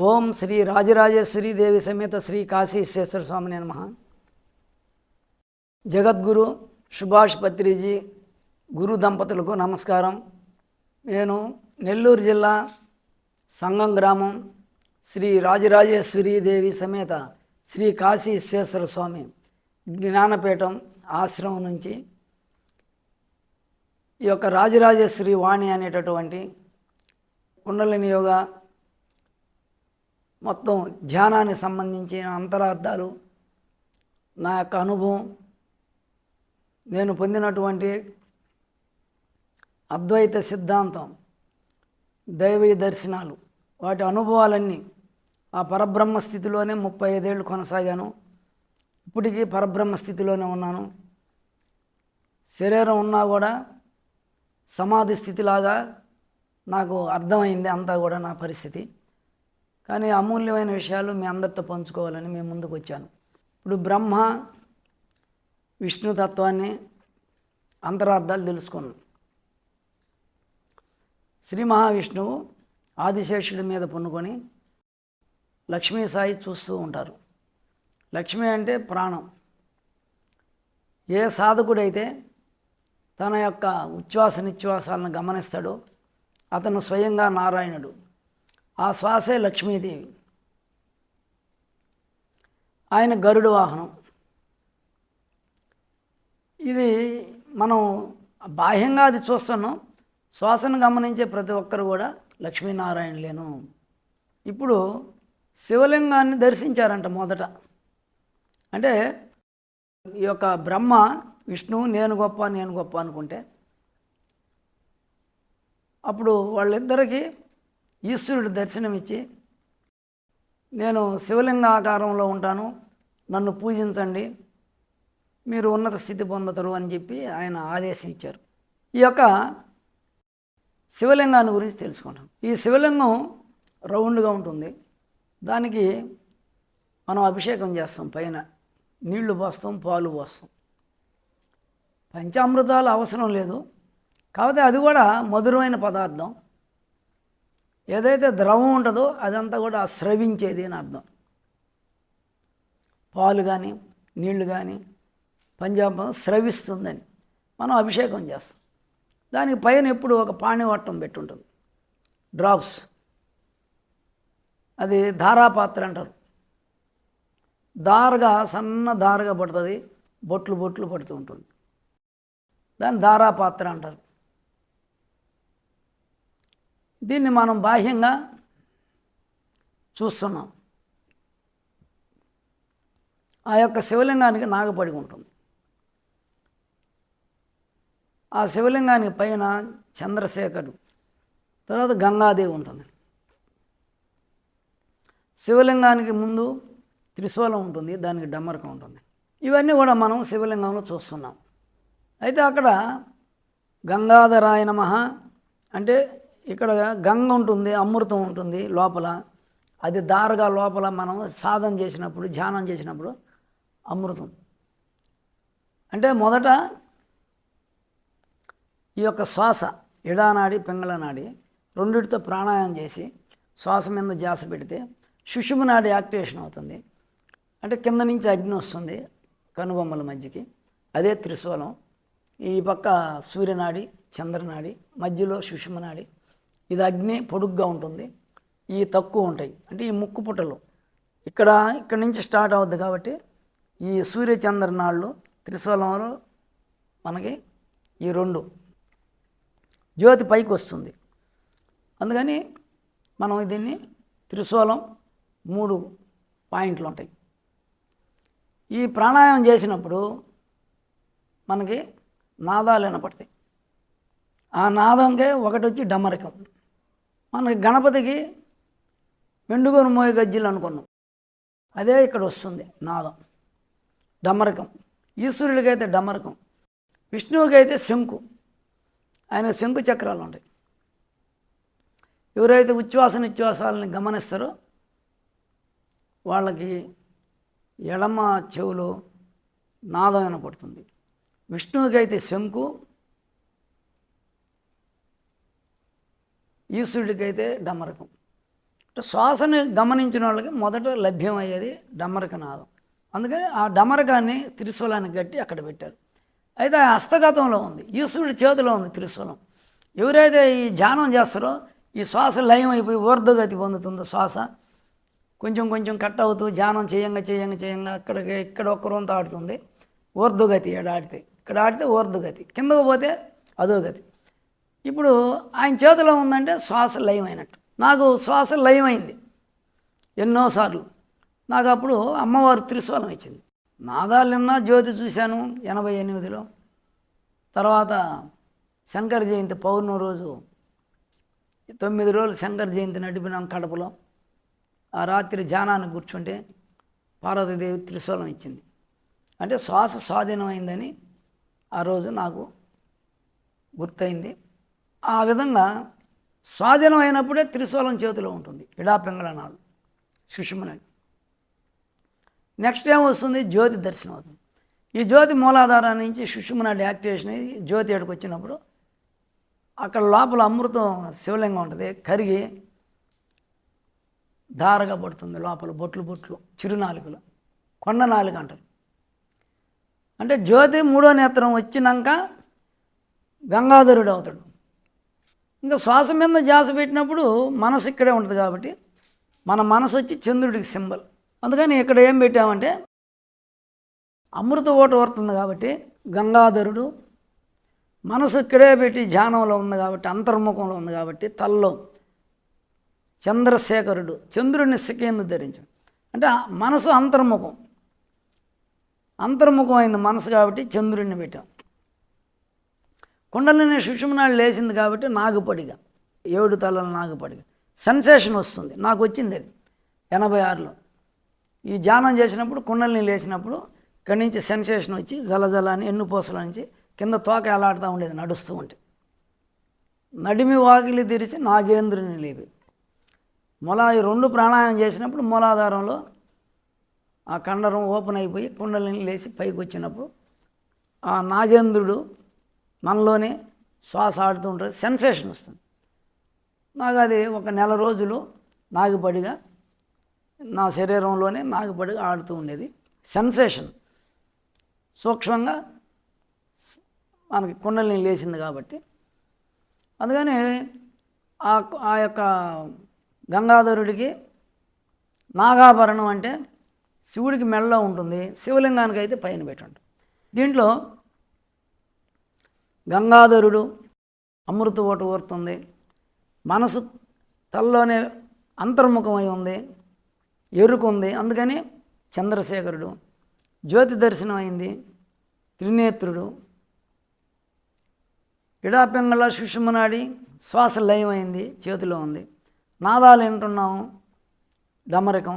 ఓం శ్రీ రాజరాజేశ్వరి దేవి సమేత శ్రీ కాశీశ్వేశ్వర స్వామి నమ. జగద్గురు సుభాష్ పత్రిజీ గురు దంపతులకు నమస్కారం. నేను నెల్లూరు జిల్లా సంగం గ్రామం శ్రీ రాజరాజేశ్వరి దేవి సమేత శ్రీ కాశీశ్వేశ్వర స్వామి జ్ఞానపీఠం ఆశ్రమం నుంచి ఈ యొక్క రాజరాజేశ్వరి వాణి అనేటటువంటి కుండలిని యోగా మొత్తం ధ్యానానికి సంబంధించిన అంతరార్థాలు నా యొక్క అనుభవం నేను పొందినటువంటి అద్వైత సిద్ధాంతం దైవీ దర్శనాలు వాటి అనుభవాలన్నీ ఆ పరబ్రహ్మ స్థితిలోనే ముప్పై ఐదేళ్ళు కొనసాగాను. ఇప్పటికీ పరబ్రహ్మ స్థితిలోనే ఉన్నాను. శరీరం ఉన్నా కూడా సమాధి స్థితిలాగా నాకు అర్థమైంది అంతా కూడా నా పరిస్థితి. కానీ అమూల్యమైన విషయాలు మీ అందరితో పంచుకోవాలని మేము ముందుకు వచ్చాను. ఇప్పుడు బ్రహ్మ విష్ణు తత్వాన్ని అంతరార్థాలు తెలుసుకున్నాం. శ్రీ మహావిష్ణువు ఆదిశేషుడి మీద పొన్నుకొని లక్ష్మీ సాయి చూస్తూ ఉంటారు. లక్ష్మి అంటే ప్రాణం. ఏ సాధకుడైతే తన యొక్క ఉచ్ఛ్వాస నిశ్వాసాలను గమనిస్తాడో అతను స్వయంగా నారాయణుడు. ఆ శ్వాసే లక్ష్మీదేవి. ఆయన గరుడు వాహనం. ఇది మనం బాహ్యంగా అది చూస్తున్నాం. శ్వాసను గమనించే ప్రతి ఒక్కరు కూడా లక్ష్మీనారాయణలేను. ఇప్పుడు శివలింగాన్ని దర్శించారంట మొదట. అంటే ఈ యొక్క బ్రహ్మ విష్ణువు నేను గొప్ప నేను గొప్ప అనుకుంటే. అప్పుడు వాళ్ళిద్దరికీ ఈశ్వరుడు దర్శనమిచ్చి నేను శివలింగ ఆకారంలో ఉంటాను నన్ను పూజించండి మీరు ఉన్నత స్థితి పొందుతారు అని చెప్పి ఆయన ఆదేశం ఇచ్చారు. ఈ యొక్క శివలింగాన్ని గురించి తెలుసుకున్నాం. ఈ శివలింగం రౌండ్గా ఉంటుంది. దానికి మనం అభిషేకం చేస్తాం పైన. నీళ్ళు పోస్తాం పాలు పోస్తాం. పంచామృతాలు అవసరం లేదు. కాకపోతే అది కూడా మధురమైన పదార్థం. ఏదైతే ద్రవం ఉంటుందో అదంతా కూడా స్రవించేది అని అర్థం. పాలు కానీ నీళ్ళు కానీ పంజాబం స్రవిస్తుందని మనం అభిషేకం చేస్తాం. దానికి పైన ఎప్పుడు ఒక పాణివట్టం పెట్టుంటుంది. డ్రాప్స్. అది ధారాపాత్ర అంటారు. దారగా సన్న దారగా పడుతుంది. బొట్లు బొట్లు పడుతూ ఉంటుంది. దాన్ని ధారాపాత్ర అంటారు. దీన్ని మనం బాహ్యంగా చూస్తున్నాం. ఆ యొక్క శివలింగానికి నాగపడి ఉంటుంది. ఆ శివలింగానికి పైన చంద్రశేఖరుడు తర్వాత గంగాదేవి ఉంటుంది. శివలింగానికి ముందు త్రిశూలం ఉంటుంది దానికి డమ్మరకం ఉంటుంది. ఇవన్నీ కూడా మనం శివలింగంలో చూస్తున్నాం. అయితే అక్కడ గంగాధరాయ నమ అంటే ఇక్కడ గంగ ఉంటుంది అమృతం ఉంటుంది లోపల. అది దారుగా లోపల మనం సాధన చేసినప్పుడు ధ్యానం చేసినప్పుడు అమృతం. అంటే మొదట ఈ యొక్క శ్వాస ఇడానాడి పింగళనాడి రెండిటితో ప్రాణాయామం చేసి శ్వాస మీద జాస పెడితే శుషుమ నాడి యాక్టివేషన్ అవుతుంది. అంటే కింద నుంచి అగ్ని వస్తుంది కనుబొమ్మల మధ్యకి. అదే త్రిశూలం. ఈ పక్క సూర్యనాడి చంద్రనాడి మధ్యలో సుషుమనాడి ఇది అగ్ని పొడుగ్గా ఉంటుంది. ఇవి తక్కువ ఉంటాయి. అంటే ఈ ముక్కు పుట్టలు. ఇక్కడ ఇక్కడ నుంచి స్టార్ట్ అవుద్ది కాబట్టి ఈ సూర్యచంద్ర నాళ్ళు త్రిశూలంలో మనకి ఈ రెండు జ్యోతి పైకి వస్తుంది. అందుకని మనం దీన్ని త్రిశూలం మూడు పాయింట్లు ఉంటాయి. ఈ ప్రాణాయామం చేసినప్పుడు మనకి నాదాలు వినపడతాయి. ఆ నాదంకే ఒకటి వచ్చి డమరకం మనకి గణపతికి మెండుగోను మోయ గజ్జిలు అనుకున్నాం. అదే ఇక్కడ వస్తుంది నాదం. డమరకం. ఈశ్వరుడికైతే డమరకం. విష్ణువుకి అయితే శంకు. ఆయన శంకు చక్రాలు ఉంటాయి. ఎవరైతే ఉచ్ఛ్వాస నిశ్వాసాలని గమనిస్తారో వాళ్ళకి ఎడమ చెవులో నాదం వినపడుతుంది. విష్ణువుకైతే శంకు ఈశ్వరుడికైతే డమరకం శ్వాసను గమనించిన వాళ్ళకి మొదట లభ్యమయ్యేది డమరక నాదం అందుకని ఆ డమరకాన్ని త్రిశూలాన్ని కట్టి అక్కడ పెట్టారు. అయితే ఆ హస్తగతంలో ఉంది. ఈశ్వరుడి చేతిలో ఉంది త్రిశూలం. ఎవరైతే ఈ ధ్యానం చేస్తారో ఈ శ్వాస లయం అయిపోయి ఊర్ధగతి పొందుతుందో శ్వాస. కొంచెం కొంచెం కట్ అవుతూ ధ్యానం చేయంగా చేయంగా చేయంగా అక్కడికి ఇక్కడ ఒక్క రొంత ఆడుతుంది. ఊర్ధగతి ఇక్కడ ఆడితే ఇక్కడ ఆడితే ఊర్ధగతి కిందకు పోతే అధోగతి. ఇప్పుడు ఆయన చేతిలో ఉందంటే శ్వాస లయమైనట్టు. నాకు శ్వాస లయమైంది ఎన్నోసార్లు. నాకు అప్పుడు అమ్మవారు త్రిశూలం ఇచ్చింది. నాదాలిన్న జ్యోతి చూశాను ఎనభై ఎనిమిదిలో. తర్వాత శంకర జయంతి పౌర్ణమి రోజు తొమ్మిది రోజులు శంకర జయంతి నడిపినాం కడపలో. ఆ రాత్రి ధ్యానాన్ని కూర్చుంటే పార్వతీదేవి త్రిశూలం ఇచ్చింది. అంటే శ్వాస స్వాధీనమైందని ఆ రోజు నాకు గుర్తయింది. ఆ విధంగా స్వాధీనం అయినప్పుడే త్రిశూలం చేతిలో ఉంటుంది ఇడా పింగళనాడు సుషుమనని నెక్స్ట్ ఏం వస్తుంది జ్యోతి దర్శనం అవుతుంది. ఈ జ్యోతి మూలాధారం నుంచి సుషుమనాడి యాక్టివేషన్ అయ్యి జ్యోతి ఎక్కడికి వచ్చినప్పుడు అక్కడ లోపల అమృతం శివలింగం ఉంటుంది కరిగి ధారగా పడుతుంది లోపల బొట్లు బొట్లు చిరునాలుకలు కొండ నాలుక అంటారు. అంటే జ్యోతి మూడో నేత్రం వచ్చినాక గంగాధరుడు అవుతాడు. ఇంకా శ్వాస మీద ధ్యాస పెట్టినప్పుడు మనసు ఇక్కడే ఉంటుంది కాబట్టి మన మనసు వచ్చి చంద్రుడికి సింబల్. అందుకని ఇక్కడ ఏం పెట్టామంటే అమృత ఓట ఓడుతుంది కాబట్టి గంగాధరుడు మనసు ఇక్కడే పెట్టి ధ్యానంలో ఉంది కాబట్టి అంతర్ముఖంలో ఉంది కాబట్టి తల్లో చంద్రశేఖరుడు చంద్రుడిని సికేందు ధరించాడు. అంటే మనసు అంతర్ముఖం. అంతర్ముఖం అయింది మనసు కాబట్టి చంద్రుడిని పెట్టాం. కుండలిని సుషుమనాడు లేచింది కాబట్టి నాగపడిగ ఏడు తలల నాగపడిగ. సెన్సేషన్ వస్తుంది. నాకు వచ్చింది అది. ఎనభై ఆరులో. ఈ ధ్యానం చేసినప్పుడు కుండలిని లేచినప్పుడు ఇక్కడి నుంచి సెన్సేషన్ వచ్చి జలజల అని ఎన్ను పూసల నుంచి కింద తోక ఎలాడుతూ ఉండేది నడుస్తూ ఉంటే. నడిమి వాకిలి తెరిచి నాగేంద్రుని లేపి. మొలా ఈ రెండు ప్రాణాయామం చేసినప్పుడు మూలాధారంలో ఆ కండరం ఓపెన్ అయిపోయి కుండలిని లేచి పైకి వచ్చినప్పుడు ఆ నాగేంద్రుడు మనలోనే శ్వాస ఆడుతూ ఉంటుంది సెన్సేషన్ వస్తుంది. నాకు అది ఒక నెల రోజులు నాగుపడిగా నా శరీరంలోనే నాగుపడిగా ఆడుతూ ఉండేది. సెన్సేషన్. సూక్ష్మంగా మనకి కుండలిని లేచింది కాబట్టి. అందుకని ఆ ఆ యొక్క గంగాధరుడికి నాగాభరణం అంటే శివుడికి మెడలో ఉంటుంది శివలింగానికి అయితే పైన పెట్టుంటాం దీంట్లో గంగాధరుడు అమృత ఓటు ఊరుతుంది మనసు తల్లోనే అంతర్ముఖమై ఉంది ఎరుకుంది. అందుకని చంద్రశేఖరుడు జ్యోతి దర్శనం అయింది త్రినేత్రుడు ఇడాపెంగళ సుషుమనాడి శ్వాస లయమైంది చేతిలో ఉంది. నాదాలు వింటున్నాము డమరకం.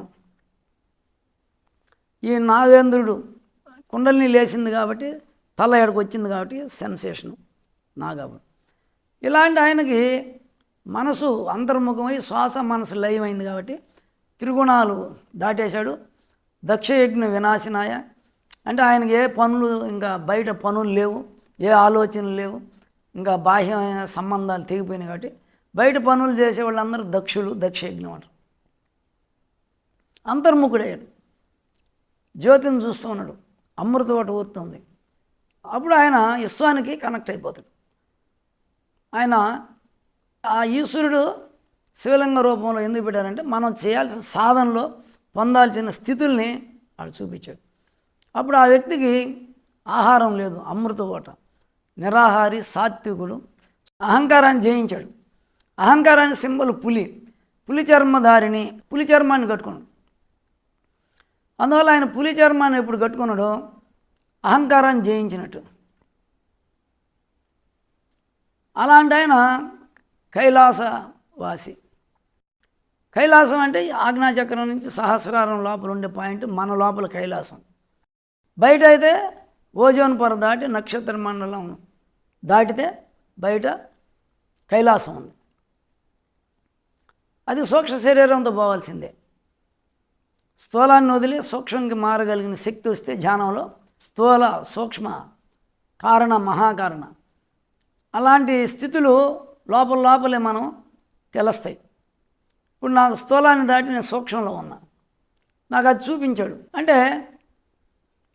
ఈ నాగేంద్రుడు కుండలిని లేచింది కాబట్టి తల ఎడకు వచ్చింది కాబట్టి సెన్సేషను. నాగబుడు ఇలాంటి ఆయనకి మనసు అంతర్ముఖమై శ్వాస మనసు లయమైంది కాబట్టి త్రిగుణాలు దాటేశాడు. దక్షయజ్ఞ వినాశనాయ. అంటే ఆయనకి ఏ పనులు ఇంకా బయట పనులు లేవు ఏ ఆలోచనలు లేవు ఇంకా బాహ్యమైన సంబంధాలు తెగిపోయినాయి కాబట్టి బయట పనులు చేసే వాళ్ళందరూ దక్షులు దక్షయజ్ఞం అంటారు అంతర్ముఖుడయ్యాడు. జ్యోతిని చూస్తూ ఉన్నాడు. అమృత ఊరుతుంది. అప్పుడు ఆయన విశ్వానికి కనెక్ట్ అయిపోతాడు. ఆయన ఆ ఈశ్వరుడు శివలింగ రూపంలో ఎందుకు పెట్టారంటే మనం చేయాల్సిన సాధనలో పొందాల్సిన స్థితుల్ని వాడు చూపించాడు. అప్పుడు ఆ వ్యక్తికి ఆహారం లేదు అమృత ఓట. నిరాహారి సాత్వికుడు అహంకారాన్ని జయించాడు. అహంకారాన్ని సింబల్ పులి. పులి చర్మధారిని పులి చర్మాన్ని కట్టుకున్నాడు. అందువల్ల ఆయన పులి చర్మాన్ని ఎప్పుడు కట్టుకున్నాడో అహంకారాన్ని జయించినట్టు. అలాంటి ఆయన కైలాసవాసి. కైలాసం అంటే ఈ ఆజ్ఞాచక్రం నుంచి సహస్రారం లోపల ఉండే పాయింట్ మన లోపల కైలాసం. బయట అయితే ఓజోన్ పొర దాటి నక్షత్ర మండలం దాటితే బయట కైలాసం ఉంది. అది సూక్ష్మ శరీరంతో పోవాల్సిందే. స్థూలాన్ని వదిలి సూక్ష్మంకి మారగలిగిన శక్తి వస్తే ధ్యానంలో స్థూల సూక్ష్మ కారణ మహాకారణ. అలాంటి స్థితులు లోపల లోపలే మనం తెలుస్తాయి. ఇప్పుడు నాకు స్థూలాన్ని దాటి నేను సూక్ష్మంలో ఉన్నా. నాకు అది చూపించాడు. అంటే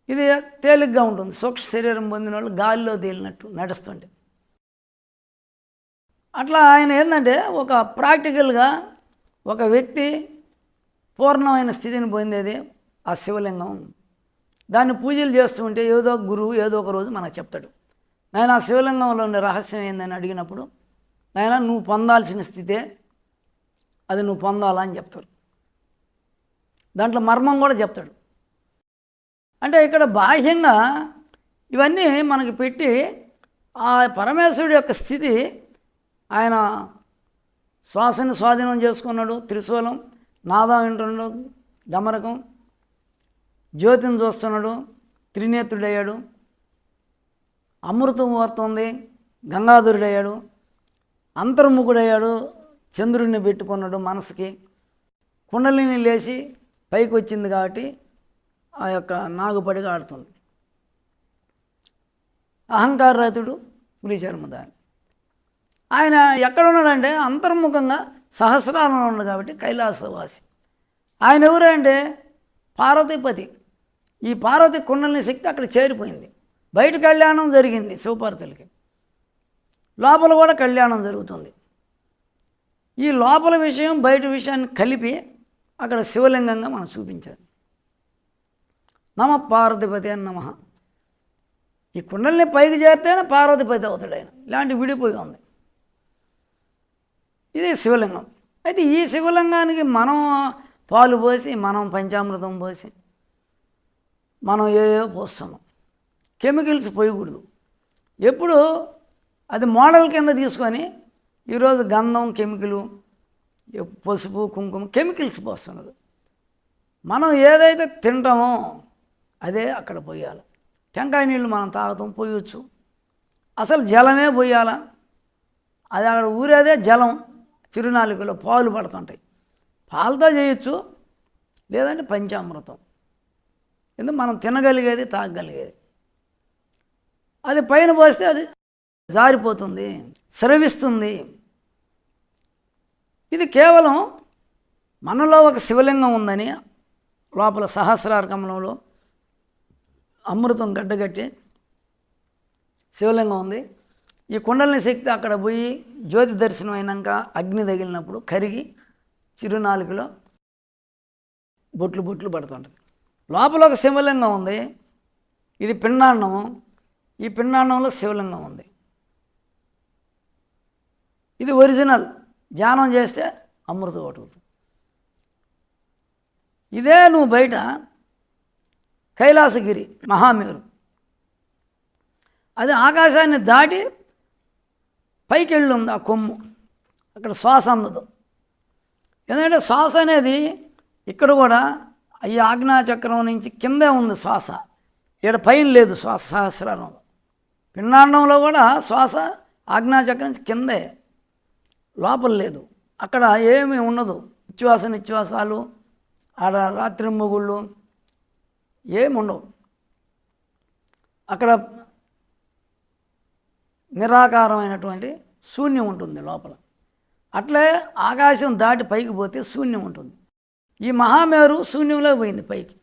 ఇది తేలిగ్గా ఉంటుంది. సూక్ష్మ శరీరం పొందిన వాళ్ళు గాలిలో తేలినట్టు నడుస్తుంటే. అట్లా ఆయన ఏంటంటే ఒక ప్రాక్టికల్గా ఒక వ్యక్తి పూర్ణమైన స్థితిని పొందేది ఆ శివలింగం. దాన్ని పూజలు చేస్తూ ఉంటే ఏదో ఒక గురువు ఏదో ఒక రోజు మనకు చెప్తాడు. నాయన శివలింగంలో ఉన్న రహస్యం ఏందని అడిగినప్పుడు నాయన నువ్వు పొందాల్సిన స్థితే అది నువ్వు పొందాలా అని చెప్తాడు. దాంట్లో మర్మం కూడా చెప్తాడు. అంటే ఇక్కడ బాహ్యంగా ఇవన్నీ మనకి పెట్టి ఆ పరమేశ్వరుడు యొక్క స్థితి ఆయన శ్వాసని స్వాధీనం చేసుకున్నాడు త్రిశూలం నాదం వింటున్నాడు డమరకం జ్యోతిని చూస్తున్నాడు త్రినేత్రుడయ్యాడు అమృతం వస్తుంది గంగాధరుడయ్యాడు అంతర్ముఖుడయ్యాడు చంద్రుడిని పెట్టుకున్నాడు మనసుకి. కుండలిని లేచి పైకి వచ్చింది కాబట్టి ఆ యొక్క నాగుపడిగా ఆడుతుంది. అహంకారరహితుడు పులిచర్మదాని ఆయన ఎక్కడున్నాడంటే అంతర్ముఖంగా సహస్రాలలో ఉన్నాడు కాబట్టి కైలాసవాసి. ఆయన ఎవరంటే పార్వతీపతి. ఈ పార్వతి కుండలిని శక్తి అక్కడ చేరిపోయింది. బయట కళ్యాణం జరిగింది శివపార్వతులకి లోపల కూడా కళ్యాణం జరుగుతుంది. ఈ లోపల విషయం బయట విషయాన్ని కలిపి అక్కడ శివలింగంగా మనం చూపించాలి. నమ పార్వతిపతి అని నమ. ఈ కుండల్ని పైకి చేరితేనే పార్వతిపతి అవుతాడు ఆయన ఇలాంటి విడిపోయి ఉంది. ఇది శివలింగం. అయితే ఈ శివలింగానికి మనం పాలు పోసి మనం పంచామృతం పోసి మనం ఏయో పోస్తున్నాం. కెమికల్స్ పోయకూడదు. ఎప్పుడు అది మోడల్ కింద తీసుకొని ఈరోజు గంధం కెమికలు పసుపు కుంకుమ కెమికల్స్ పోస్తున్నారు మనం ఏదైతే తింటామో అదే అక్కడ పోయాలి. టెంకాయ నీళ్ళు మనం తాగుతాం పోయొచ్చు. అసలు జలమే పోయాలా? అది అక్కడ ఊరేదే జలం. చిరునాలుకలో పాలు పడుతుంటాయి. పాలతో చేయొచ్చు లేదంటే పంచామృతం. ఎందుకు? మనం తినగలిగేది తాగగలిగేది. అది పైన పోస్తే అది జారిపోతుంది స్రవిస్తుంది. ఇది కేవలం మనలో ఒక శివలింగం ఉందని లోపల సహస్రార్కమంలో అమృతం గడ్డగట్టి శివలింగం ఉంది. ఈ కుండలిని శక్తి అక్కడ పోయి జ్యోతి దర్శనం అయినాక అగ్ని తగిలినప్పుడు కరిగి చిరునాలుకలో బొట్లు బొట్లు పడుతుంటుంది. లోపల ఒక శివలింగం ఉంది. ఇది పిండాన్నము. ఈ పిండాండంలో శివలింగం ఉంది. ఇది ఒరిజినల్. ధ్యానం చేస్తే అమృతం ఒకటి. ఇదే నువ్వు బయట కైలాసగిరి మహామేరు. అది ఆకాశాన్ని దాటి పైకి వెళ్ళి ఉంది ఆ కొమ్ము. అక్కడ శ్వాస అందదు. ఎందుకంటే శ్వాస అనేది ఇక్కడ కూడా ఈ ఆజ్ఞాచక్రం నుంచి కిందే ఉంది శ్వాస. ఇక్కడ పైన లేదు శ్వాస సహస్రారం. పిండాండంలో కూడా శ్వాస ఆజ్ఞాచక్రం నుంచి కిందే. లోపల లేదు. అక్కడ ఏమీ ఉండదు. ఉచ్ఛ్వాస నిశ్వాసాలు ఆడ రాత్రి మొగుళ్ళు ఏమి ఉండవు. అక్కడ నిరాకారమైనటువంటి శూన్యం ఉంటుంది లోపల. అట్లే ఆకాశం దాటి పైకి పోతే శూన్యం ఉంటుంది. ఈ మహామేరు శూన్యంలో పోయింది పైకి.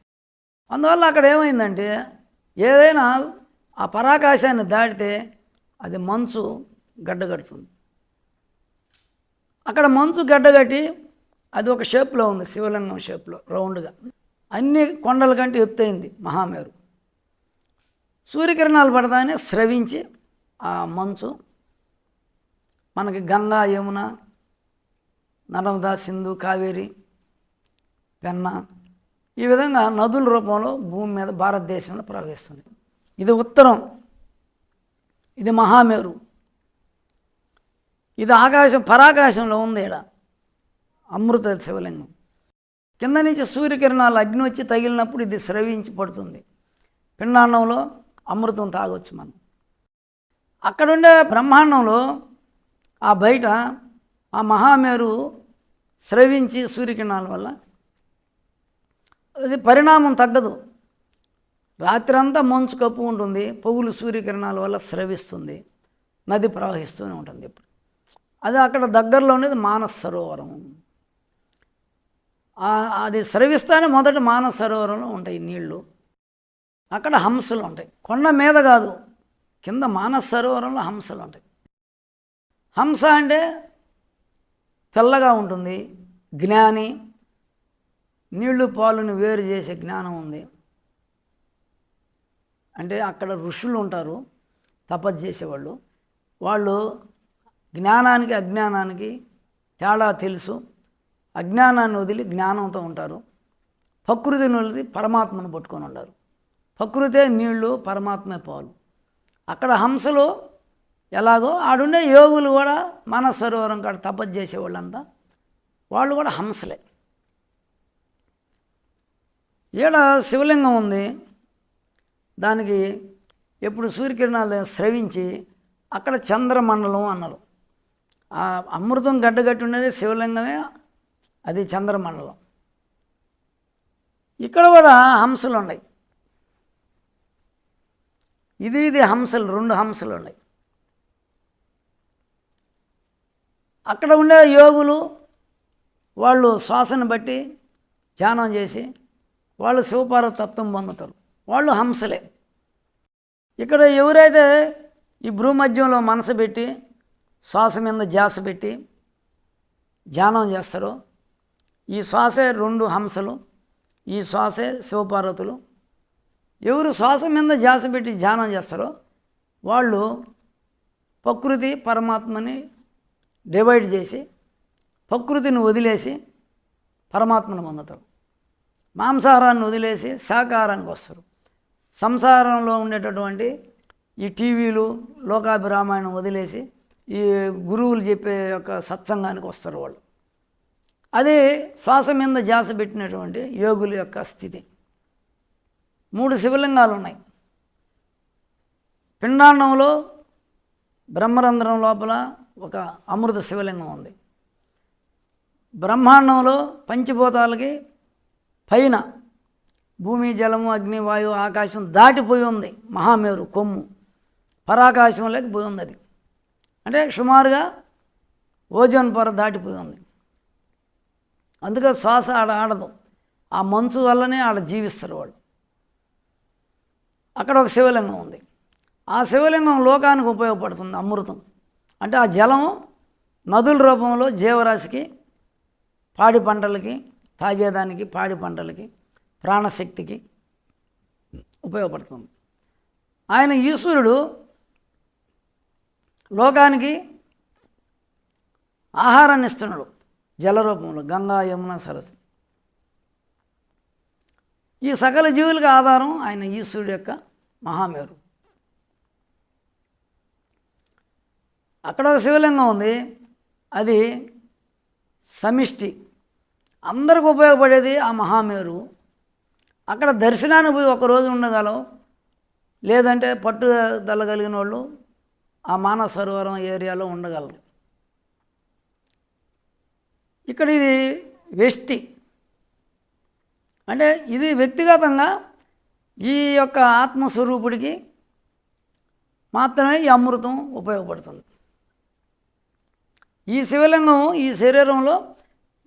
అందువల్ల అక్కడ ఏమైందంటే ఏదైనా ఆ పరాకాశాన్ని దాటితే అది మంచు గడ్డగడుతుంది. అక్కడ మంచు గడ్డగట్టి అది ఒక షేప్లో ఉంది శివలింగం షేప్లో రౌండ్గా. అన్ని కొండల కంటే ఎత్తైంది మహామేరు. సూర్యకిరణాలు పడతానే స్రవించి ఆ మంచు మనకి గంగా యమున నర్మదా సింధు కావేరి పెన్న ఈ విధంగా నదుల రూపంలో భూమి మీద భారతదేశంలో ప్రవహిస్తుంది. ఇది ఉత్తరం. ఇది మహామేరు. ఇది ఆకాశం పరాకాశంలో ఉంది ఇక్కడ అమృత శివలింగం. కింద నుంచి సూర్యకిరణాలు అగ్ని వచ్చి తగిలినప్పుడు ఇది స్రవించి పడుతుంది పిండాన్నంలో అమృతం తాగొచ్చు మనం. అక్కడుండే బ్రహ్మాండంలో ఆ బయట ఆ మహామేరు స్రవించి సూర్యకిరణాల వల్ల అది పరిణామం తగ్గదు. రాత్రంతా మంచు కప్పు ఉంటుంది పొగులు సూర్యకిరణాల వల్ల స్రవిస్తుంది నది ప్రవహిస్తూనే ఉంటుంది ఇప్పుడు. అది అక్కడ దగ్గరలో ఉన్నది మానస సరోవరం. అది స్రవిస్తానే మొదట మానస సరోవరంలో ఉంటాయి నీళ్ళు. అక్కడ హంసలు ఉంటాయి. కొండ మీద కాదు కింద మానస సరోవరంలో హంసలు ఉంటాయి. హంస అంటే తెల్లగా ఉంటుంది జ్ఞాని నీళ్ళు పాలుని వేరు చేసే జ్ఞానం ఉంది. అంటే అక్కడ ఋషులు ఉంటారు తపస్సు చేసేవాళ్ళు. వాళ్ళు జ్ఞానానికి అజ్ఞానానికి తేడా తెలుసు. అజ్ఞానాన్ని వదిలి జ్ఞానంతో ఉంటారు. ప్రకృతిని వదిలి పరమాత్మను పట్టుకొని ఉంటారు. ప్రకృతే నీళ్ళు పరమాత్మే పాలు. అక్కడ హంసలు ఎలాగో ఆడుండే యోగులు కూడా మన సరోవరం కాడ తపస్సు చేసేవాళ్ళంతా. వాళ్ళు కూడా హంసలే. ఈడ శివలింగం ఉంది. దానికి ఎప్పుడు సూర్యకిరణాలు స్రవించి అక్కడ చంద్రమండలం అన్నారు. ఆ అమృతం గడ్డగట్టి ఉండేది శివలింగమే అది చంద్రమండలం. ఇక్కడ కూడా హంసలు ఉన్నాయి ఇది ఇది హంసలు రెండు హంసలు ఉన్నాయి అక్కడ ఉండే యోగులు వాళ్ళు శ్వాసను బట్టి ధ్యానం చేసి వాళ్ళు శివపార్వతి తత్వం పొందుతారు. వాళ్ళు హంసలే. ఇక్కడ ఎవరైతే ఈ భూమధ్యంలో మనసు పెట్టి శ్వాస మీద ధ్యాస పెట్టి ధ్యానం చేస్తారో ఈ శ్వాసే రెండు హంసలు ఈ శ్వాసే శివపార్వతులు. ఎవరు శ్వాస మీద ధ్యాస పెట్టి ధ్యానం చేస్తారో వాళ్ళు ప్రకృతి పరమాత్మని డివైడ్ చేసి ప్రకృతిని వదిలేసి పరమాత్మను పొందుతారు. మాంసాహారాన్ని వదిలేసి శాకాహారానికి వస్తారు. సంసారంలో ఉండేటటువంటి ఈ టీవీలు లోకాభిరామాయణం వదిలేసి ఈ గురువులు చెప్పే యొక్క సత్సంగానికి వస్తారు వాళ్ళు. అదే శ్వాస మీద జాస పెట్టినటువంటి యోగుల యొక్క స్థితి. మూడు శివలింగాలు ఉన్నాయి పిండాండంలో బ్రహ్మరంధ్రం లోపల ఒక అమృత శివలింగం ఉంది. బ్రహ్మాండంలో పంచభూతాలకి పైన భూమి జలము అగ్ని వాయువు ఆకాశం దాటిపోయి ఉంది. మహామేరు కొమ్ము. పరాకాశంలోకి పోయి ఉంది అది. అంటే సుమారుగా ఓజోన్ పొర దాటిపోయి ఉంది. అందుకే శ్వాస ఆడ ఆడదు. ఆ మంచు వల్లనే ఆడ జీవిస్తారు వాళ్ళు. అక్కడ ఒక శివలింగం ఉంది. ఆ శివలింగం లోకానికి ఉపయోగపడుతుంది అమృతం. అంటే ఆ జలం నదుల రూపంలో జీవరాశికి పాడి పంటలకి తాగేదానికి పాడి పంటలకి ప్రాణశక్తికి ఉపయోగపడుతుంది. ఆయన ఈశ్వరుడు లోకానికి ఆహారాన్ని ఇస్తున్నాడు. జల రూపంలో గంగా యమున సరస్సు. ఈ సకల జీవులకు ఆధారం ఆయన ఈశ్వరుడు యొక్క మహామేరు. అక్కడ ఒక శివలింగం ఉంది. అది సమిష్టి. అందరికి ఉపయోగపడేది ఆ మహామేరు అక్కడ దర్శనానికి పోయి ఒకరోజు ఉండగలం. లేదంటే పట్టుదల కలిగిన వాళ్ళు ఆ మానస సరోవరం ఏరియాలో ఉండగలరు. ఇక్కడ ఇది వెష్టి. అంటే ఇది వ్యక్తిగతంగా ఈ యొక్క ఆత్మస్వరూపుడికి మాత్రమే ఈ అమృతం ఉపయోగపడుతుంది. ఈ శివలింగం ఈ శరీరంలో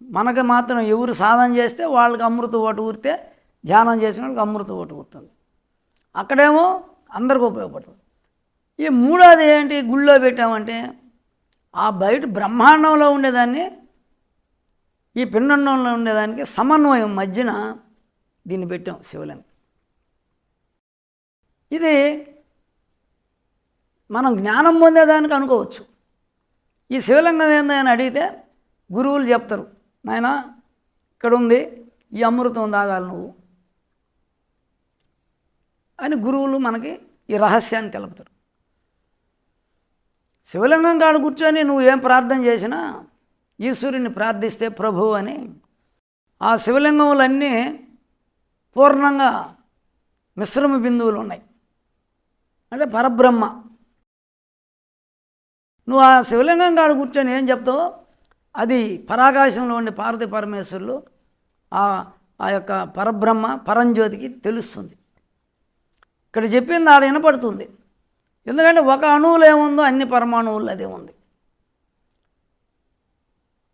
మనకి మాత్రం ఎవరు సాధన చేస్తే వాళ్ళకి అమృతం ఒకటి ఊరితే ధ్యానం చేసిన అమృతం అమృత ఓటు అక్కడేమో అందరికి ఉపయోగపడుతుంది. ఈ మూడోది ఏంటి? గుళ్ళో పెట్టామంటే ఆ బయట బ్రహ్మాండంలో ఉండేదాన్ని ఈ పిండంలో ఉండేదానికి సమన్వయం మధ్యన దీన్ని పెట్టాం శివలింగం. ఇది మనం జ్ఞానం పొందేదానికి అనుకోవచ్చు. ఈ శివలింగం ఏందని అడిగితే గురువులు చెప్తారు నాయన ఇక్కడ ఉంది ఈ అమృతం తాగాలి నువ్వు. అని గురువులు మనకి ఈ రహస్యాన్ని తెలుపుతారు. శివలింగం కాడ కూర్చొని నువ్వు ఏం ప్రార్థన చేసినా ఈశ్వరుని ప్రార్థిస్తే ప్రభు అని ఆ శివలింగములన్నీ పూర్ణంగా మిశ్రమ బిందువులు ఉన్నాయి. అంటే పరబ్రహ్మ. నువ్వు ఆ శివలింగం కాడ కూర్చొని ఏం చెప్తావు అది పరాకాశంలో ఉండే పార్వతి పరమేశ్వరులు ఆ ఆ యొక్క పరబ్రహ్మ పరంజ్యోతికి తెలుస్తుంది. ఇక్కడ చెప్పింది ఆడ వినపడుతుంది. ఎందుకంటే ఒక అణువులో ఏముందో అన్ని పరమాణువులు అదే ఉంది.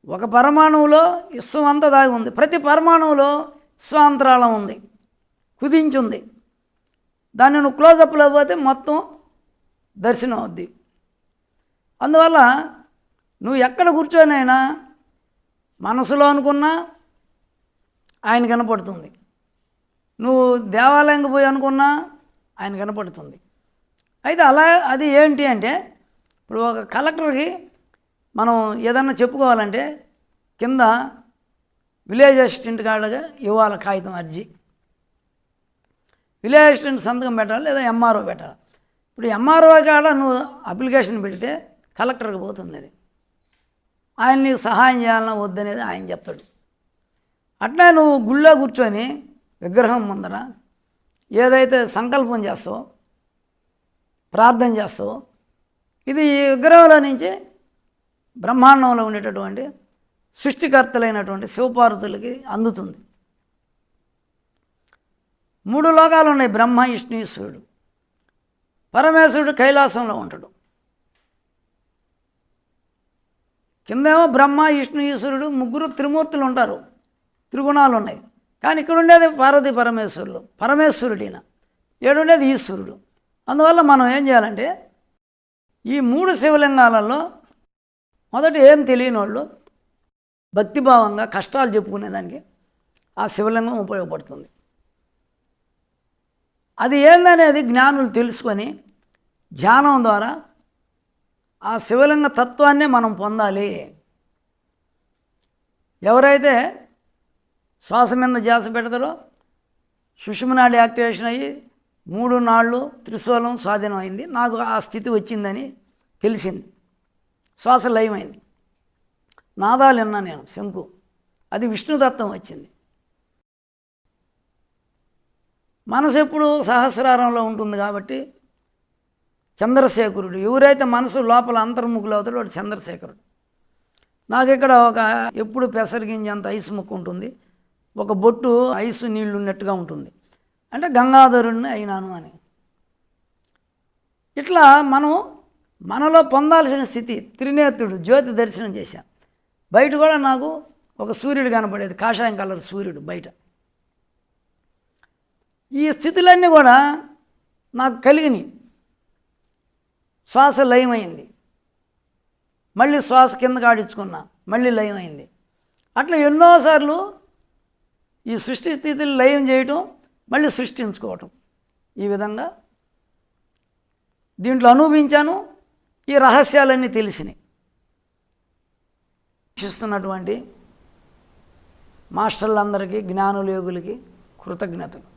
ఒక పరమాణువులో విశ్వం అంతా దాగి ఉంది. ప్రతి పరమాణువులో స్వాంతరాళం ఉంది. కుదించుంది. దాన్ని నువ్వు క్లోజప్లో పోతే మొత్తం దర్శనం అవుద్ది. అందువల్ల నువ్వు ఎక్కడ కూర్చోనైనా మనసులో అనుకున్నా ఆయన కనపడుతుంది నువ్వు దేవాలయంకి పోయి అనుకున్నా ఆయన కనపడుతుంది. అయితే అలా అది ఏంటి అంటే ఇప్పుడు ఒక కలెక్టర్కి మనం ఏదన్నా చెప్పుకోవాలంటే కింద విలేజ్ అసిస్టెంట్ కాడగా ఇవ్వాలి కాగితం అర్జీ. విలేజ్ అసిస్టెంట్ సంతకం పెట్టాలి లేదా ఎంఆర్ఓ పెట్టాలి? ఇప్పుడు ఎంఆర్ఓ కాడ నువ్వు అప్లికేషన్ పెడితే కలెక్టర్కి పోతుంది అది. ఆయన నీకు సహాయం చేయాలన్నా వద్దనేది ఆయన చెప్తాడు. అట్లా నువ్వు గుళ్ళో కూర్చొని విగ్రహం ముందర ఏదైతే సంకల్పం చేస్తావో ప్రార్థన చేస్తావో ఇది ఈ విగ్రహంలో నుంచి బ్రహ్మాండంలో ఉండేటటువంటి సృష్టికర్తలైనటువంటి శివపార్వతులకి అందుతుంది. మూడు లోకాలు ఉన్నాయి బ్రహ్మ విష్ణు ఈశ్వరుడు. పరమేశ్వరుడు కైలాసంలో ఉంటాడు. కిందేమో బ్రహ్మ విష్ణు ఈశ్వరుడు ముగ్గురు త్రిమూర్తులు ఉంటారు. త్రిగుణాలు ఉన్నాయి. కానీ ఇక్కడ ఉండేది పార్వతీ పరమేశ్వరులు పరమేశ్వరుడిన ఏడుండేది ఈశ్వరుడు. అందువల్ల మనం ఏం చేయాలంటే ఈ మూడు శివలింగాలలో మొదట ఏం తెలియని వాళ్ళు భక్తిభావంగా కష్టాలు చెప్పుకునేదానికి ఆ శివలింగం ఉపయోగపడుతుంది. అది ఏందనేది జ్ఞానులు తెలుసుకొని ధ్యానం ద్వారా ఆ శివలింగ తత్వాన్నే మనం పొందాలి. ఎవరైతే శ్వాస మీద ధ్యాస పెడతారో సుషుమనాడి యాక్టివేషన్ అయ్యి మూడు నాళ్ళు త్రిశూలం స్వాధీనం అయింది నాకు ఆ స్థితి వచ్చిందని తెలిసింది. శ్వాస లయమైంది. నాదాలు విన్నా నేను శంకు. అది విష్ణుదత్తం వచ్చింది. మనసు ఎప్పుడు సహస్రారంలో ఉంటుంది కాబట్టి చంద్రశేఖరుడు ఎవరైతే మనసు లోపల అంతర్ముఖులు అవుతాడో వాడు చంద్రశేఖరుడు. నాకు ఇక్కడ ఒక ఎప్పుడు పెసరిగింజంత ఐసు ముక్కు ఉంటుంది. ఒక బొట్టు ఐసు నీళ్ళు ఉన్నట్టుగా ఉంటుంది. అంటే గంగాధరుడిని అయినాను అని. ఇట్లా మనం మనలో పొందాల్సిన స్థితి త్రినేత్రుడు జ్యోతి దర్శనం చేశాం. బయట కూడా నాకు ఒక సూర్యుడు కనపడేది కాషాయం కలర్ సూర్యుడు బయట. ఈ స్థితులన్నీ కూడా నాకు కలిగినాయి. శ్వాస లయమైంది. మళ్ళీ శ్వాస కింద ఆడించుకున్నా మళ్ళీ లయమైంది. అట్లా ఎన్నోసార్లు ఈ సృష్టి స్థితిని లయం చేయటం మళ్ళీ సృష్టించుకోవటం. ఈ విధంగా దీంట్లో అనుభవించాను ఈ రహస్యాలన్నీ తెలిసినాయి. చూస్తున్నటువంటి మాస్టర్లందరికీ జ్ఞానులు యోగులకి కృతజ్ఞతలు.